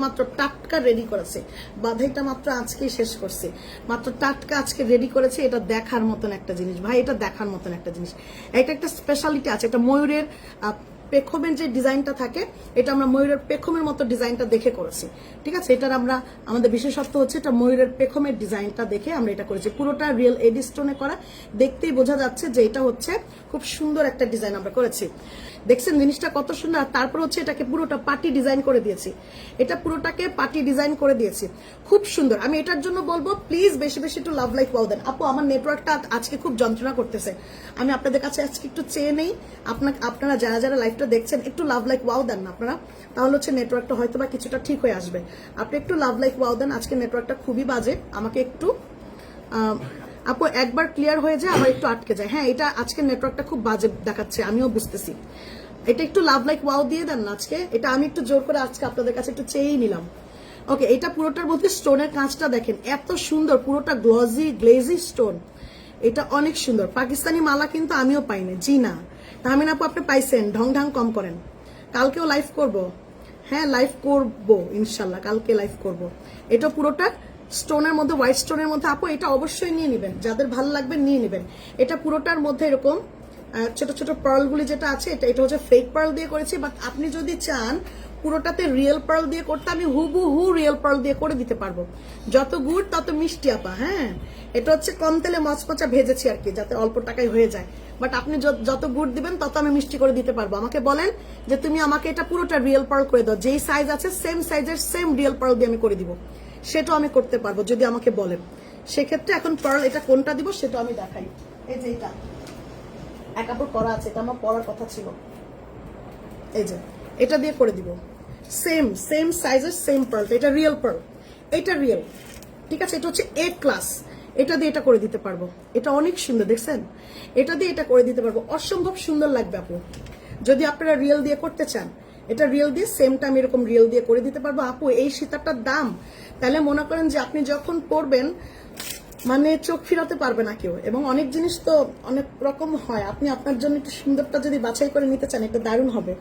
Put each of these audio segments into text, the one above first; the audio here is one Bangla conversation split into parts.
মাত্র টাটকা রেডি করেছে। বাধাইটা মাত্র আজকেই শেষ করছে। মাত্র টাটকা আজকে রেডি করেছে, এটা দেখার মতন একটা জিনিস। ভাই, এটা দেখার মতন একটা জিনিস। এটা একটা স্পেশালিটি আছে, এটা ময়ূরের পেখমের যে ডিজাইনটা থাকে, এটা আমরা ময়ূরের পেখমের মতো ডিজাইনটা দেখে করেছি। ঠিক আছে? এটার আমরা, আমাদের বিশেষত্ব হচ্ছে এটা ময়ূরের পেখমের ডিজাইনটা দেখে আমরা এটা করেছি। পুরোটা রিয়েল এডি স্টোনে করা। দেখতেই বোঝা যাচ্ছে যে এটা হচ্ছে খুব সুন্দর একটা ডিজাইন আমরা করেছি। দেখছেন জিনিসটা কত সুন্দর তারপর হচ্ছে এটাকে পুরোটা পার্টি ডিজাইন করে দিয়েছি। এটা পুরোটাকে পার্টি ডিজাইন করে দিয়েছি। খুব সুন্দর। আমি এটার জন্য বলব প্লিজ বেশি বেশি একটু লাভ লাইক পাও দেন। আপু, আমার নেটওয়ার্কটা আজকে খুব যন্ত্রণা করতেছে। আমি আপনাদের কাছে আজকে একটু চেয়ে নেই। আপনার আপনারা যারা যারা লাইভটা দেখছেন, একটু লাভ লাইক ওয়াও দেন না আপনারা। তাহলে হচ্ছে নেটওয়ার্কটা হয়তো বা কিছুটা ঠিক হয়ে আসবে। আপনি একটু লাভ লাইক ওয়াও দেন। আজকে নেটওয়ার্কটা খুবই বাজে। আমাকে একটু আপু, একবার ক্লিয়ার হয়ে যায়, আবার একটু আটকে যায়। হ্যাঁ এটা আজকে নেটওয়ার্কটা খুব বাজে দেখাচ্ছে, আমিও বুঝতেছি। এটা একটু লাভ লাইক ওয়াও দিয়ে দেন না আজকে। এটা আমি একটু জোর করে আজকে আপনাদের কাছে একটু চেয়েই নিলাম। ওকে এটা পুরোটার মধ্যে স্টোনের কাঁচটা দেখেন, এত সুন্দর, পুরোটা গ্লজি গ্লেজি স্টোন এটা অনেক সুন্দর। পাকিস্তানি মালা কিন্তু আমিও পাইনি জি না। তাহমিন আপু, আপনি পাইছেন ঢং ঢং কম করেন। কালকেও লাইভ করব। হ্যাঁ লাইভ করব, ইনশাল্লাহ, কালকে লাইভ করব। এটা পুরোটা স্টোনের মধ্যে হোয়াইট স্টোনের মধ্যে, আপু, এটা অবশ্যই নিয়ে নেবেন। যাদের ভালো লাগবে, নিয়ে নেবেন। এটা পুরোটার মধ্যে এরকম ছোট ছোট পার্লগুলি যেটা আছে, এটা এটা হচ্ছে ফেক পার্ল দিয়ে করেছি বাট আপনি যদি চান, পুরোটাতে রিয়েল পার্ল দিয়ে করতে, আমি হুবু হু রিয়েল পার্ল দিয়ে করে দিতে পারব। যত গুড়, তত মিষ্টি, আপা হ্যাঁ? এটা হচ্ছে কম তেলে মচমচা ভেজেছি আর কি, যাতে অল্প টাকায় হয়ে যায়। বাট আপনি যত গুড় দিবেন, তত আমি মিষ্টি করে দিতে পারব। আমাকে বলেন যে, তুমি আমাকে এটা পুরোটা রিয়েল পার্ল করে দাও। যেই সাইজ আছে সেম সাইজের সেম রিয়েল পার্ল দিয়ে আমি করে দিব। সেটাও আমি করতে পারব, যদি আমাকে বলেন সেক্ষেত্রে এখন পার্ল এটা কোনটা দিব সেটা আমি দেখাই। এই যে এটা। এক কাপড় করা আছে, এটা আমার পরার কথা ছিল। এই যে, এটা দিয়ে করে দিব। সেম সেম সাইজের সেম পার্ল এটা রিয়েল পার্ল এটা রিয়েল ঠিক আছে, এটা হচ্ছে এ ক্লাস এটা দিয়ে এটা করে দিতে পারব। এটা অনেক সুন্দর, দেখছেন? এটা দিয়ে এটা করে দিতে পারব। অসম্ভব সুন্দর লাগবে আপু। যদি আপনারা রিয়েল দিয়ে করতে চান, এটা রিয়েল দিয়ে সেম টাইম এরকম রিয়েল দিয়ে করে দিতে পারব। আপু, এই সীতাটার দাম তাহলে মনে করেন যে আপনি যখন পরবেন মানে চোখ ফিরাতে পারবে না কেউ। এবং অনেক জিনিস তো অনেক রকম হয়। আপনি আপনার জন্য একটু সুন্দরটা যদি বাছাই করে নিতে চান, এটা দারুণ হবে।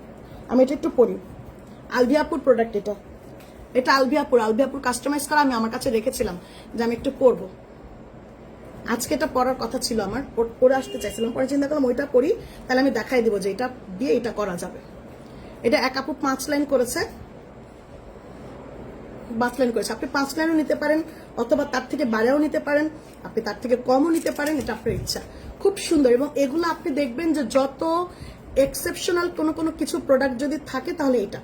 আমি এটা একটু পরি আলভিয়াপুর প্রোডাক্ট এটা। এটা আলভিয়াপুর আলভিয়াপুর কাস্টমাইজ করা আমি আমার কাছে রেখেছিলাম যে আমি একটু পরবো আজকে এটা পরার কথা ছিল আমার। পরে আসতে চাইছিলাম। পরে চিন্তা করলাম ওইটা করি তাহলে আমি দেখাই দিব যে এটা দিয়ে এটা করা যাবে। এটা এক আপু পাঁচ লাইন করেছে। পাঁচ লাইন করেছে। আপনি পাঁচ লাইনও নিতে পারেন, অথবা তার থেকে বাড়াও নিতে পারেন, আপনি তার থেকে কমও নিতে পারেন, এটা আপনার ইচ্ছা। খুব সুন্দর, এবং এগুলো আপনি দেখবেন যে যত এক্সেপশনাল কোনো কোনো কিছু প্রোডাক্ট যদি থাকে, তাহলে এটা।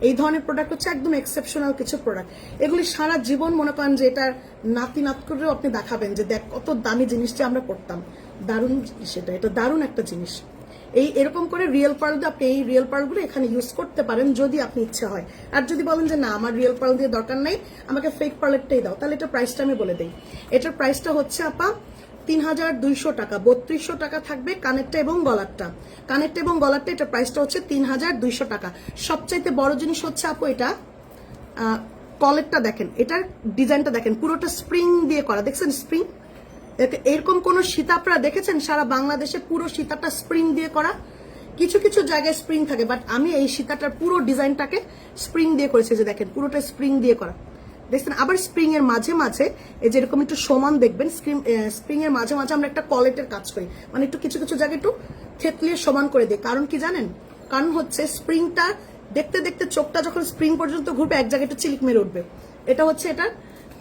এই ধরনের প্রোডাক্ট হচ্ছে একদম এক্সেপশনাল কিছু প্রোডাক্ট এগুলি সারা জীবন মনে করেন যে এটা নাতি নাত করেও আপনি দেখাবেন যে দেখ কত দামি জিনিসটা আমরা করতাম। দারুণ সেটা, এটা দারুণ একটা জিনিস। এই এরকম করে রিয়েল পার্ল দিয়ে আপনি এই রিয়েল পার্লগুলো এখানে ইউজ করতে পারেন যদি আপনি ইচ্ছে হয়। আর যদি বলেন যে না, আমার রিয়েল পার্ল দিয়ে দরকার নাই, আমাকে ফেক পার্লেরটাই দাও, তাহলে এটা প্রাইসটা আমি বলে দিই। এটার প্রাইসটা হচ্ছে আপা তিন হাজার দুইশো টাকা, বত্রিশশো টাকা থাকবে কানেরটা এবং গলারটা। কানেরটা এবং গলারটা এটা প্রাইসটা হচ্ছে তিন হাজার দুইশো টাকা। সবচাইতে বড় জিনিস হচ্ছে আপু এটা কলেরটা দেখেন, এটার ডিজাইনটা দেখেন, পুরোটা স্প্রিং দিয়ে করা, দেখছেন স্প্রিং এরকম কোন সীতা আপনারা দেখেছেন? সারা বাংলাদেশে পুরো সীতাটা স্প্রিং দিয়ে করা। কিছু কিছু জায়গায় স্প্রিং থাকে, বাট আমি এই সীতাটার পুরো ডিজাইনটাকে স্প্রিং দিয়ে করেছি যে দেখেন, পুরোটা স্প্রিং দিয়ে করা। দেখছেন, আবার স্প্রিং এর মাঝে মাঝে, এই যেরকম একটু সমান দেখবেন স্প্রিং এর মাঝে মাঝে আমরা একটা কলেটের কাজ করি। মানে একটু কিছু কিছু জায়গায় একটু থেতলিয়ে সমান করে দিই। কারণ কি জানেন? কারণ হচ্ছে স্প্রিংটা দেখতে দেখতে চোখটা যখন স্প্রিং পর্যন্ত ঘুরবে, এক জায়গায় একটু চিলিক মেরে উঠবে। এটা হচ্ছে এটার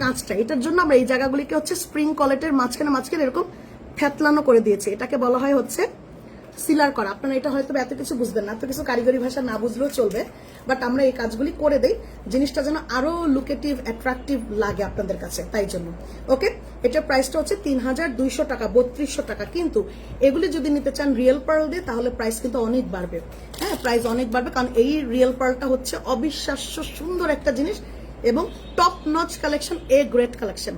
কাঁচটা এটার জন্য আমরা এই জায়গাগুলিকে হচ্ছে স্প্রিং কলেটের মাঝখানে মাঝখানে এরকম ফ্যাতলানো করে দিয়েছে। এটাকে বলা হয় হচ্ছে সিলার করা। আপনারা এটা হয়তো এত কিছু বুঝবেন না। এত কিছু কারিগরি ভাষা না বুঝলেও চলবে। বাট আমরা এই কাজগুলি করে দেই। জিনিসটা যেন আরও লুকেটিভ অ্যাট্রাকটিভ লাগে আপনাদের কাছে, তাই জন্য। ওকে? এটার প্রাইসটা হচ্ছে তিন হাজার দুইশো টাকা, বত্রিশশো টাকা। কিন্তু এগুলি যদি নিতে চান রিয়েল পার্ল দিয়ে, তাহলে প্রাইস কিন্তু অনেক বাড়বে। হ্যাঁ প্রাইস অনেক বাড়বে। কারণ এই রিয়েল পার্লটা হচ্ছে অবিশ্বাস্য সুন্দর একটা জিনিস। এবং top notch collection a great collection